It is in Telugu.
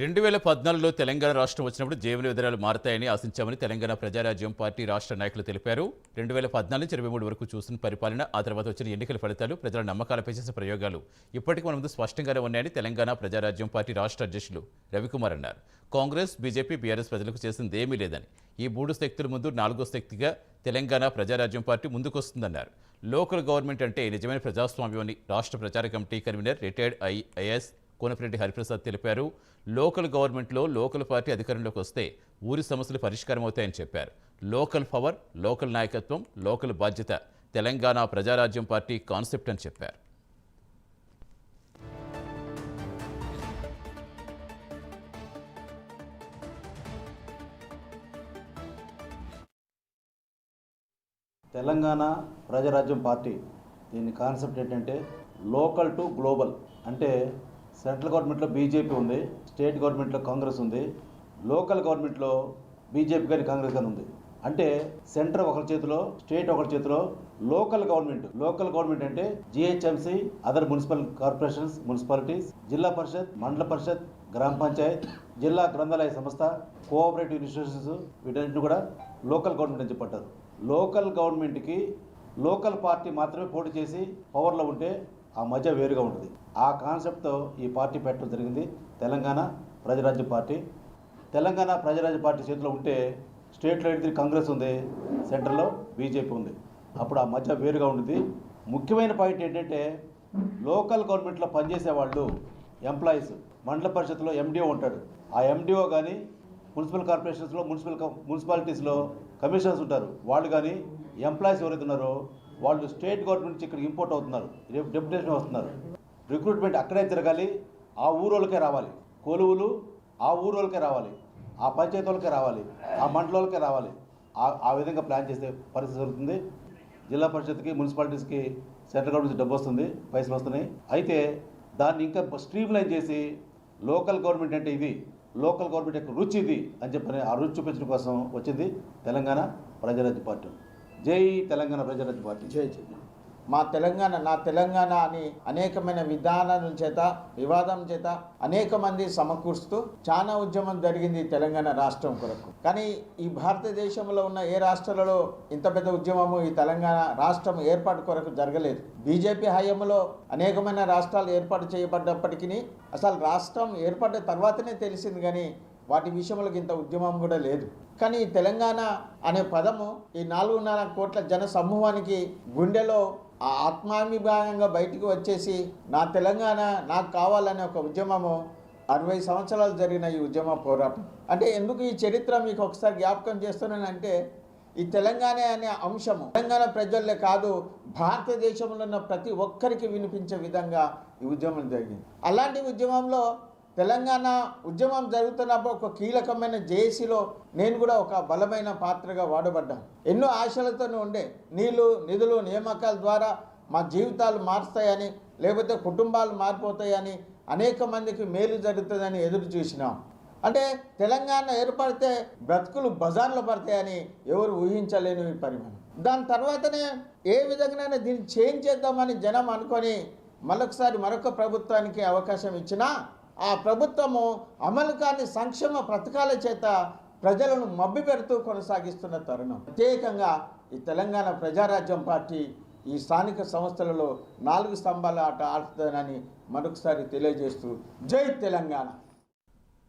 రెండు వేల పద్నాలుగులో తెలంగాణ రాష్ట్రం వచ్చినప్పుడు జీవన విధానాలు మారతాయని ఆశించామని తెలంగాణ ప్రజారాజ్యం పార్టీ రాష్ట్ర నాయకులు తెలిపారు. రెండు వేల పద్నాలుగు నుంచి ఇరవై మూడు వరకు చూసిన పరిపాలన ఆ తర్వాత వచ్చిన ఎన్నికల ఫలితాలు ప్రజల నమ్మకాలపై చేసిన ప్రయోగాలు ఇప్పటికీ మన ముందు స్పష్టంగానే ఉన్నాయని తెలంగాణ ప్రజారాజ్యం పార్టీ రాష్ట్ర అధ్యక్షులు రవికుమార్ అన్నారు. కాంగ్రెస్ బీజేపీ బీఆర్ఎస్ ప్రజలకు చేసింది ఏమీ లేదని. ఈ మూడు శక్తుల ముందు నాలుగో శక్తిగా తెలంగాణ ప్రజారాజ్యం పార్టీ ముందుకొస్తుందన్నారు. లోకల్ గవర్నమెంట్ అంటే నిజమైన ప్రజాస్వామ్యం అని రాష్ట్ర ప్రచార committee convener retired IIS Konapireddy Hariprasad తెలిపారు లోకల్ గవర్నమెంట్లో లోకల్ పార్టీ అధికారంలోకి వస్తే ఊరి సమస్యలు పరిష్కారం అవుతాయని చెప్పారు. లోకల్ పవర్ లోకల్ నాయకత్వం లోకల్ బాధ్యత తెలంగాణ ప్రజారాజ్యం పార్టీ కాన్సెప్ట్ అని చెప్పారు. తెలంగాణ ప్రజారాజ్యం పార్టీ దీని కాన్సెప్ట్ ఏంటంటే లోకల్ టు గ్లోబల్ అంటే సెంట్రల్ గవర్నమెంట్లో బీజేపీ ఉంది స్టేట్ గవర్నమెంట్లో కాంగ్రెస్ ఉంది లోకల్ గవర్నమెంట్లో బీజేపీ కానీ కాంగ్రెస్ కానీ ఉంది. అంటే సెంటర్ ఒకరి చేతిలో స్టేట్ ఒకరి చేతిలో లోకల్ గవర్నమెంట్. లోకల్ గవర్నమెంట్ అంటే GHMC other municipal corporations municipalities zilla parishad మండల పరిషత్ గ్రామ పంచాయత్ జిల్లా గ్రంథాలయ సంస్థ కోఆపరేటివ్ ఇన్స్టిట్యూషన్స్ వీటన్నిటిని కూడా లోకల్ గవర్నమెంట్ అని చెప్పంటారు లోకల్ గవర్నమెంట్కి లోకల్ పార్టీ మాత్రమే పోటీ చేసి పవర్లో ఉంటే ఆ మధ్య వేరుగా ఉంటుంది. ఆ కాన్సెప్ట్తో ఈ పార్టీ పెట్టడం జరిగింది. తెలంగాణ ప్రజారాజ్య పార్టీ. తెలంగాణ ప్రజారాజ్య పార్టీ చేతిలో ఉంటే స్టేట్లో అయితే కాంగ్రెస్ ఉంది సెంటర్లో బీజేపీ ఉంది. అప్పుడు ఆ మధ్య వేరుగా ఉంటుంది ముఖ్యమైన పాయింట్ ఏంటంటే లోకల్ గవర్నమెంట్లో పనిచేసే వాళ్ళు ఎంప్లాయీస్ మండల పరిషత్లో ఎండిఓ ఉంటాడు. ఆ ఎండిఓ కానీ మున్సిపల్ కార్పొరేషన్స్లో మున్సిపల్ మున్సిపాలిటీస్లో కమిషనర్స్ ఉంటారు. వాళ్ళు కానీ ఎంప్లాయీస్ ఎవరైతే ఉన్నారో వాళ్ళు స్టేట్ గవర్నమెంట్ నుంచి ఇక్కడ ఇంపోర్ట్ అవుతున్నారు రేపు డెప్యుటేషన్ వస్తున్నారు. రిక్రూట్మెంట్ అక్కడే తిరగాలి ఆ ఊరోళ్ళకే రావాలి. కొలువులు ఆ ఊరోళ్ళకే రావాలి ఆ పంచాయతీ వాళ్ళకే రావాలి ఆ మండలాలకే రావాలి. ఆ విధంగా ప్లాన్ చేసే పరిస్థితి జరుగుతుంది. జిల్లా పరిషత్కి మున్సిపాలిటీస్కి సెంట్రల్ గవర్నమెంట్ నుంచి డబ్బు వస్తుంది పైసలు వస్తున్నాయి. అయితే దాన్ని ఇంకా స్ట్రీమ్లైన్ చేసి లోకల్ గవర్నమెంట్ అంటే ఇది లోకల్ గవర్నమెంట్ యొక్క రుచి ఇది అని చెప్పని ఆ రుచి చూపించడం కోసం వచ్చింది తెలంగాణ ప్రజారాజ్య పార్టీ. జై తెలంగాణ ప్రజారాజ్య పార్టీ. జై జై. మా తెలంగాణ నా తెలంగాణ అని అనేకమైన విధానాల చేత వివాదం చేత అనేక మంది సమకూరుస్తూ చాలా ఉద్యమం జరిగింది తెలంగాణ రాష్ట్రం కొరకు. కానీ ఈ భారతదేశంలో ఉన్న ఏ రాష్ట్రాలలో ఇంత పెద్ద ఉద్యమము ఈ తెలంగాణ రాష్ట్రం ఏర్పాటు కొరకు జరగలేదు? బీజేపీ హయాంలో అనేకమైన రాష్ట్రాలు ఏర్పాటు చేయబడ్డప్పటికీ అసలు రాష్ట్రం ఏర్పడ్డ తర్వాతనే తెలిసింది కానీ వాటి విషయంలో ఇంత ఉద్యమం కూడా లేదు. కానీ ఈ తెలంగాణ అనే పదము ఈ నాలుగున్నర కోట్ల జన సమూహానికి గుండెలో ఆ ఆత్మాభిమానంగా బయటికి వచ్చేసి నా తెలంగాణ నాకు కావాలనే ఒక ఉద్యమము అరవై సంవత్సరాలు జరిగిన ఈ ఉద్యమ పోరాటం. అంటే ఎందుకు ఈ చరిత్ర మీకు ఒకసారి జ్ఞాపకం చేస్తున్నానంటే ఈ తెలంగాణ అనే అంశము తెలంగాణ ప్రజలే కాదు భారతదేశంలో ఉన్న ప్రతి ఒక్కరికి వినిపించే విధంగా ఈ ఉద్యమం జరిగింది. అలాంటి ఉద్యమంలో తెలంగాణ ఉద్యమం జరుగుతున్నప్పుడు ఒక కీలకమైన జేఏసీలో నేను కూడా ఒక బలమైన పాత్రగా వాడబడ్డాను. ఎన్నో ఆశలతోనే ఉండే నీళ్ళు నిధులు నియామకాల ద్వారా మా జీవితాలు మారుతాయని లేకపోతే కుటుంబాలు మారిపోతాయని అనేక మందికి మేలు జరుగుతుందని ఎదురు చూసినాం. అంటే తెలంగాణ ఏర్పడితే బ్రతుకులు బజార్లో పడతాయని ఎవరు ఊహించలేని పరిమాణం. దాని తర్వాతనే ఏ విధంగానైనా దీన్ని చేంజ్ చేద్దామని జనం అనుకొని మరొకసారి మరొక ప్రభుత్వానికి అవకాశం ఇచ్చినా ఆ ప్రభుత్వము అమలు కాని సంక్షేమ పథకాల చేత ప్రజలను మబ్బి పెడుతూ కొనసాగిస్తున్న తరుణం. ప్రత్యేకంగా ఈ తెలంగాణ ప్రజారాజ్యం పార్టీ ఈ స్థానిక సంస్థలలో నాలుగు స్తంభాల ఆట ఆడుతుందని మరొకసారి తెలియజేస్తూ జై తెలంగాణ.